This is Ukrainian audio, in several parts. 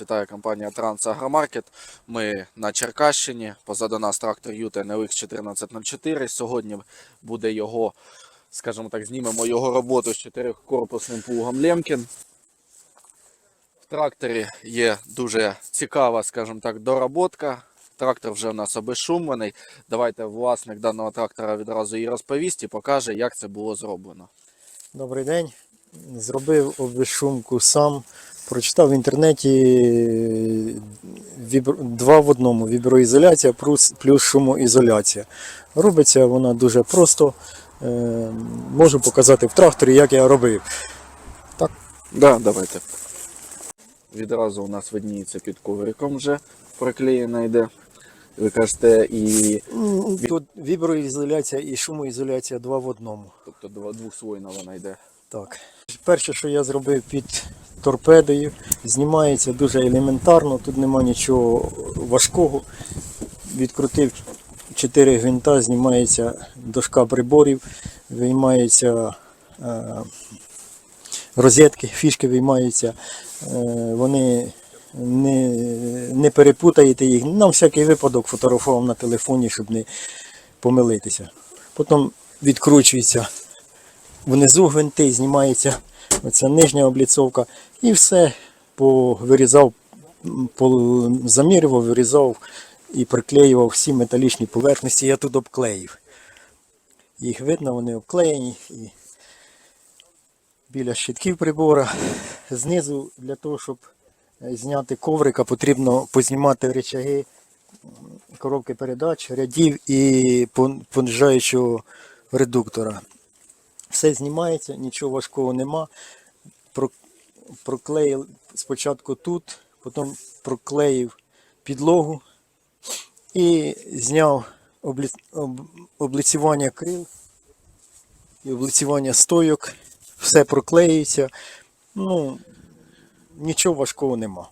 Вас вітає компанія Трансагромаркет. Ми на Черкащині. Позаду нас трактор Юта NLX 1404. Сьогодні буде його, скажімо так, знімемо його роботу з чотирикорпусним плугом Лемкін. В тракторі є дуже цікава, скажімо так, доработка. Трактор вже в нас обезшумлений. Давайте власник даного трактора відразу і розповість і покаже, як це було зроблено. Добрий день. Зробив обезшумку сам. Прочитав в інтернеті два в одному віброізоляція плюс, шумоізоляція. Робиться вона дуже просто. Е, можу показати в тракторі, як я робив. Да, давайте. Відразу у нас видніється під ковриком вже приклеєна йде. Ви кажете, і Тут віброізоляція і шумоізоляція два в одному. тобто дво- двохслойна вона йде. Так. Перше, що я зробив під торпедою, знімається дуже елементарно, тут нема нічого важкого. Відкрутив 4 гвинта, знімається дошка приборів, виймаються е, розетки, фішки виймаються, е, вони не, не перепутаєте їх. На всякий випадок фотографував на телефоні, щоб не помилитися. Потім відкручується внизу гвинти, знімається оця нижня обліцовка і все по- замірював, вирізав і приклеював всі металічні поверхності. Я тут обклеїв. Їх видно, вони обклеєні і біля щитків прибора. Знизу для того, щоб е, зняти коврика, потрібно познімати речаги коробки передач, рядів і понижаючого редуктора. Все знімається, нічого важкого нема. Проклеїв спочатку тут, потім проклеїв підлогу і зняв облі... об- облицювання крил і облицювання стойок. Все проклеюється. Ну, нічого важкого нема.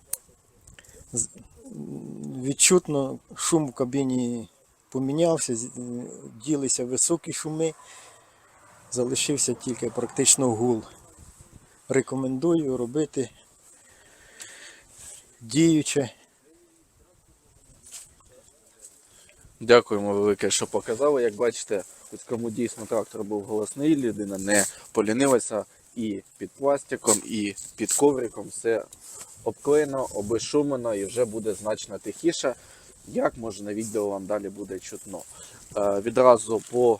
Відчутно шум в кабіні помінявся, ділися високі шуми залишився тільки практично гул. Рекомендую робити діюче. Дякуємо велике, що показали. Як бачите, ось кому дійсно трактор був голосний, людина не полінилася і під пластиком, і під ковриком все обклеєно, обезшумлено і вже буде значно тихіше. Як може на відео вам далі буде чутно. Е, відразу по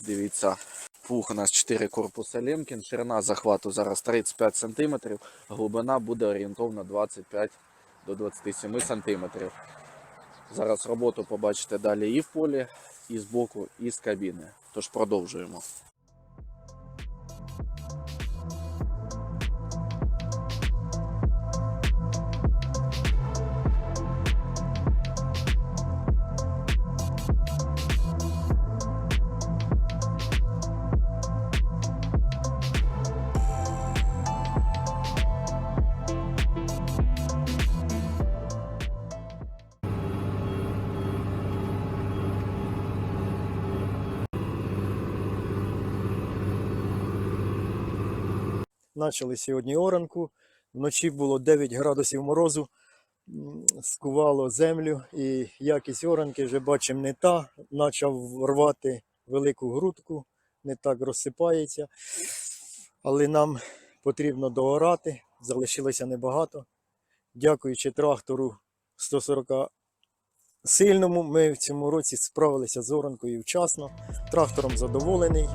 дивіться, плуг у нас 4 корпуса Лемкін, ширина захвату зараз 35 см, глибина буде орієнтовно 25 до 27 см. Зараз роботу побачите далі і в полі, і з боку, і з кабіни. Тож продовжуємо. Почали сьогодні оранку. Вночі було 9 градусів морозу, скувало землю і якість оранки вже бачимо не та. Почав рвати велику грудку, не так розсипається. Але нам потрібно доорати, залишилося небагато. Дякуючи трактору 140 сильному, ми в цьому році справилися з оранкою вчасно. Трактором задоволений.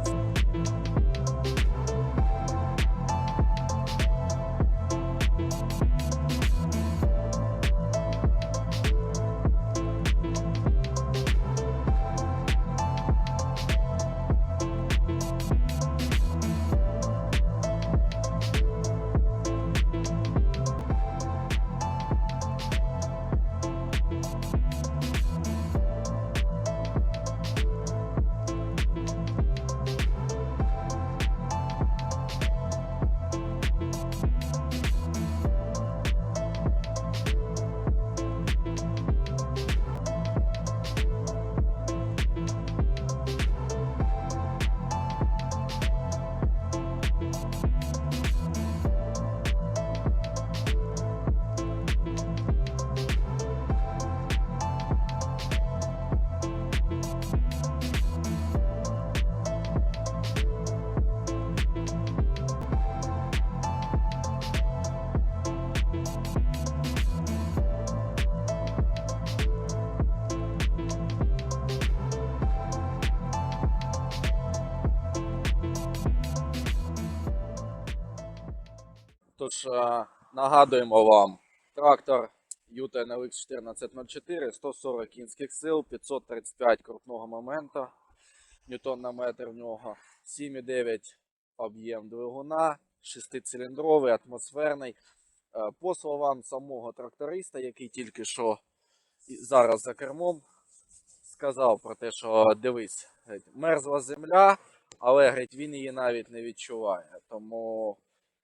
Тож е, нагадуємо вам, трактор Юта NLX 1404, 140 кінських сил, 535 крутного моменту, ньютон на метр в нього, 7,9 об'єм двигуна, шестициліндровий, атмосферний. Е, По словам самого тракториста, який тільки що зараз за кермом, сказав про те, що дивись, мерзла земля, але геть, він її навіть не відчуває. Тому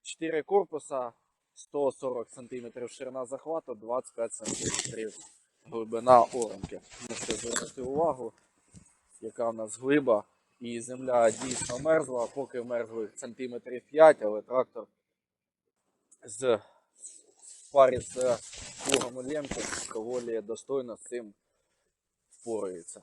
4 корпуса, 140 см ширина захвату, 25 см глибина оранки. Можете звернути увагу, яка в нас глиба. І земля дійсно мерзла, поки мерзли сантиметрів 5, але трактор з в парі з плугом і доволі достойно з цим впорається.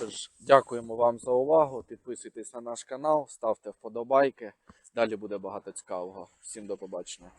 Тож, дякуємо вам за увагу. Підписуйтесь на наш канал, ставте вподобайки. Далі буде багато цікавого. Всім до побачення.